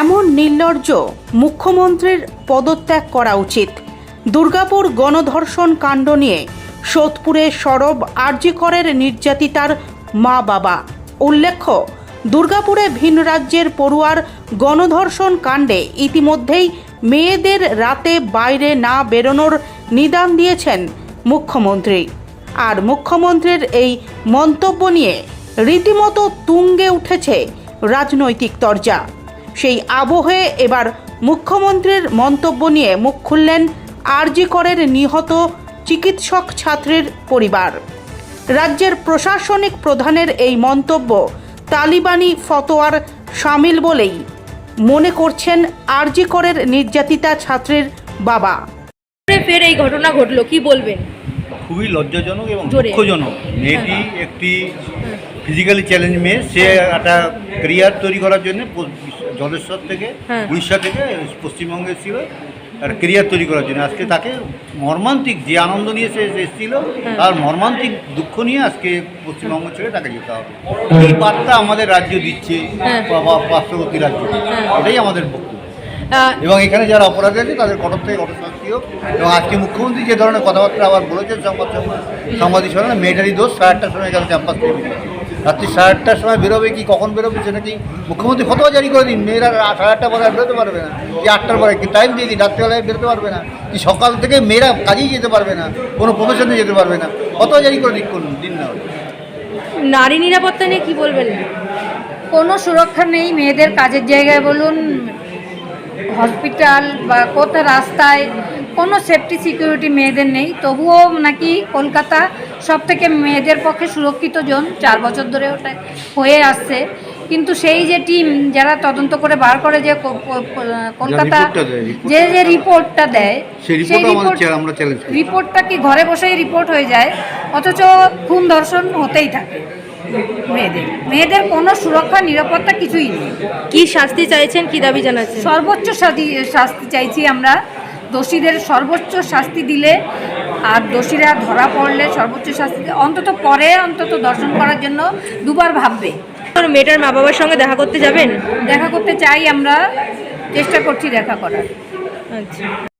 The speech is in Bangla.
এমন নির্লজ্জ মুখ্যমন্ত্রীর পদত্যাগ করা উচিত। দুর্গাপুর গণধর্ষণ কাণ্ড নিয়ে সোদপুরে সরব আরজিকরের নির্যাতিতার মা বাবা উল্লেখ্য, দুর্গাপুরে ভিন রাজ্যের পড়ুয়ার গণধর্ষণ কাণ্ডে ইতিমধ্যেই মেয়েদের রাতে বাইরে না বেরোনোর নিদান দিয়েছেন মুখ্যমন্ত্রী। আর মুখ্যমন্ত্রীর এই মন্তব্য নিয়ে রীতিমতো তুঙ্গে উঠেছে রাজনৈতিক তরজা। সেই আবহে এবার মুখ্যমন্ত্রীর মন্তব্য নিয়ে মুখ খুললেন আরজি করের নিহত চিকিৎসক ছাত্রীর পরিবার। রাজ্যের প্রশাসনিক প্রধানের এই মন্তব্য তালিবানি ফতোয়ার সামিল বলেই মনে করছেন আরজি করের নির্যাতিতা ছাত্রীর বাবা। ফের এই ঘটনা ঘটলো কি বলবেন? খুবই লজ্জাজনক এবং দুঃখজনক। মেয়েটি একটি ফিজিক্যালি চ্যালেঞ্জ মেয়ে সে একটা ক্যারিয়ার তৈরি করার জন্য জলেশ্বর থেকে হ্যাঁ। উড়িষ্যা থেকে পশ্চিমবঙ্গে ছিল আর ক্যারিয়ার তৈরি করার জন্য আজকে তাকে মর্মান্তিক যে আনন্দ নিয়ে সে এসেছিল হ্যাঁ। তার মর্মান্তিক দুঃখ নিয়ে আজকে পশ্চিমবঙ্গ ছেড়ে তাকে যেতে হবে এই বার্তা আমাদের রাজ্য দিচ্ছে হ্যাঁ। পার্শ্ববর্তী রাজ্য হ্যাঁ। এটাই আমাদের বক্তব্য এবং এখানে যারা অপরাধী আছে তাদের কঠোর থেকে কঠোর শাস্তি হোক এবং আজকে মুখ্যমন্ত্রী যে ধরনের কথাবার্তা আবার বলেছেন সংবাদ সাংবাদিক সম্মেলনে মেয়েটারই দোষ সাড়ে আটটার সময় গেল ক্যাম্পাস থেকে। রাত্রি সাড়ে আটটার সময় বেরোবে কি? কখন বেরোবে সেটা কি? মুখ্যমন্ত্রী ফতোয়া জারি করে দিন। মেয়েরা সাড়ে আটটার পরে আর বেরোতে পারবে না। কি আটটার পরে কি টাইম দিয়ে দিন? রাত্রিবেলায় বেরোতে পারবে না। কি সকাল থেকে মেয়েরা কাজেই যেতে পারবে না? কোনো প্রফেশনে যেতে পারবে না। ফতোয়া জারি করে দিন করুন দিন না। নারী নিরাপত্তা নিয়ে কি বলবেন? কোনো সুরক্ষা নেই। মেয়েদের কাজের জায়গায় বলুন হসপিটাল বা কোথাও রাস্তায় কোনো সেফটি সিকিউরিটি মেয়েদের নেই। তবুও নাকি কলকাতা সব থেকে মেয়েদের পক্ষে সুরক্ষিত জোন চার বছর ধরে ওটা হয়ে আসছে। কিন্তু সেই যে টিম যারা তদন্ত করে বার করে যে কলকাতা যে যে রিপোর্টটা দেয় সেই রিপোর্টটা কি ঘরে বসেই রিপোর্ট হয়ে যায়? অথচ খুন ধর্ষণ হতেই থাকে মেয়েদের। মেয়েদের কোনো সুরক্ষা নিরাপত্তা কিছুই নেই। কি শাস্তি চাইছেন কি দাবি জানাচ্ছেন? সর্বোচ্চ শাস্তি শাস্তি চাইছি আমরা। দোষীদের সর্বোচ্চ শাস্তি দিলে আর দোষীরা ধরা পড়লে সর্বোচ্চ শাস্তি অন্তত পরে অন্তত দর্শন করার জন্য দুবার ভাববে। মেয়েটার মা বাবার সঙ্গে দেখা করতে যাবেন? দেখা করতে চাই আমরা চেষ্টা করছি দেখা করার। আচ্ছা।